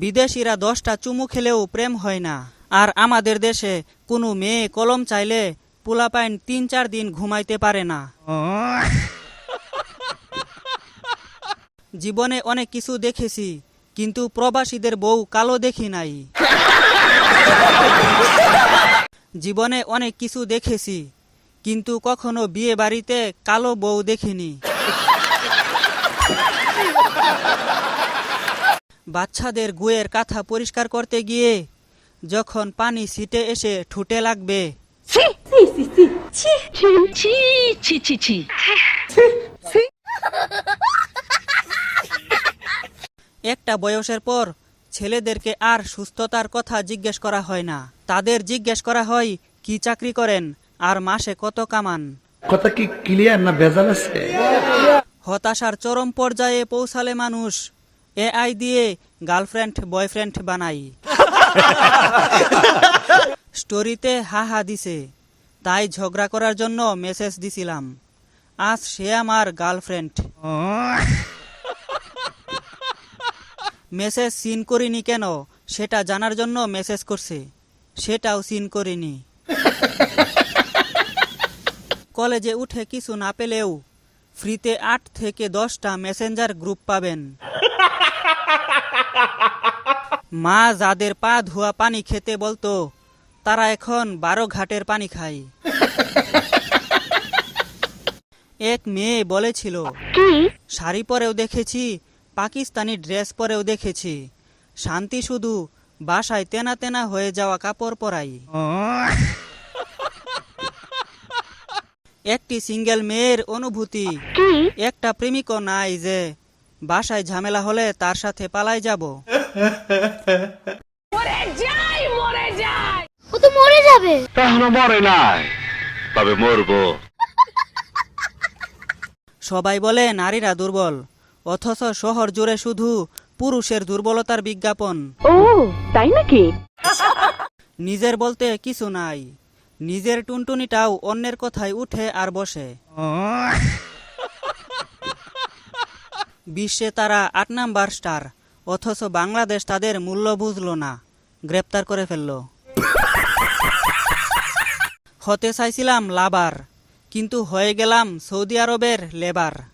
বিদেশিরা দশটা চুমু খেলেও প্রেম হয় না। আর আমাদের দেশে কোনো মেয়ে কলম চাইলে পোলাপাইন তিন চার দিন ঘুমাইতে পারে না। জীবনে অনেক কিছু দেখেছি, কিন্তু প্রবাসীদের বউ কালো দেখি নাই। জীবনে অনেক কিছু দেখেছি, কিন্তু কখনো বিয়ে বাড়িতে কালো বউ দেখিনি। বাচ্চাদের গুয়ের কাঁথা পরিষ্কার করতে গিয়ে যখন পানি সিটে এসে ঠুটে লাগবে ছি ছি ছি একটা বয়সের পর ছেলেদেরকে আর সুস্থতার কথা জিজ্ঞেস করা হয় না তাদের জিজ্ঞেস করা হয় কি চাকরি করেন আর মাসে কত কামান কথা কি ক্লিয়ার না ভেজাল আছে হতাশার চরম পর্যায়ে পৌঁছালে মানুষ এআই দিয়ে গার্লফ্রেন্ড, বয়ফ্রেন্ড বানাই। স্টোরিতে হা হা দিছে, তাই ঝগড়া করার জন্য মেসেজ দিছিলাম। আজ সে আমার গার্লফ্রেন্ড। মেসেজ সিন করিনি কেন? সেটা জানার জন্য মেসেজ করছে। সেটাও সিন করিনি। কলেজে উঠে কিছু না পেলেও ফ্রিতে আট থেকে দশটা মেসেঞ্জার গ্রুপ পাবেন। মা যাদের পা ধোয়া পানি খেতে বলতো তারা এখন বারো ঘাটের পানি খায়। এক মেয়ে বলেছিল শাড়ি পরেও দেখেছি পাকিস্তানি ড্রেস পরেও দেখেছি। শান্তি শুধু বাসায় তেনা তেনা হয়ে যাওয়া কাপড় পরাই। একটি সিঙ্গেল মেয়ের অনুভূতি একটা প্রেমিকও নাই যে বাসায় ঝামেলা হলে তার সাথে পালাই যাব। ও তো মরে যাবে। এখনও মরে নাই তবে মরবো। সবাই বলে নারীরা দুর্বল অথচ শহর জুড়ে শুধু পুরুষের দুর্বলতার বিজ্ঞাপন। ও তাই নাকি? নিজের বলতে কিছু নাই নিজের টুনটুনিটাও অন্যের কথায় উঠে আর বসে। বিশ্বে তারা আট নাম্বার স্টার, অথচ বাংলাদেশ তাদের মূল্য বুঝল না, গ্রেপ্তার করে ফেলল। হতে চাইছিলাম লাবার, কিন্তু হয়ে গেলাম সৌদি আরবের লেবার।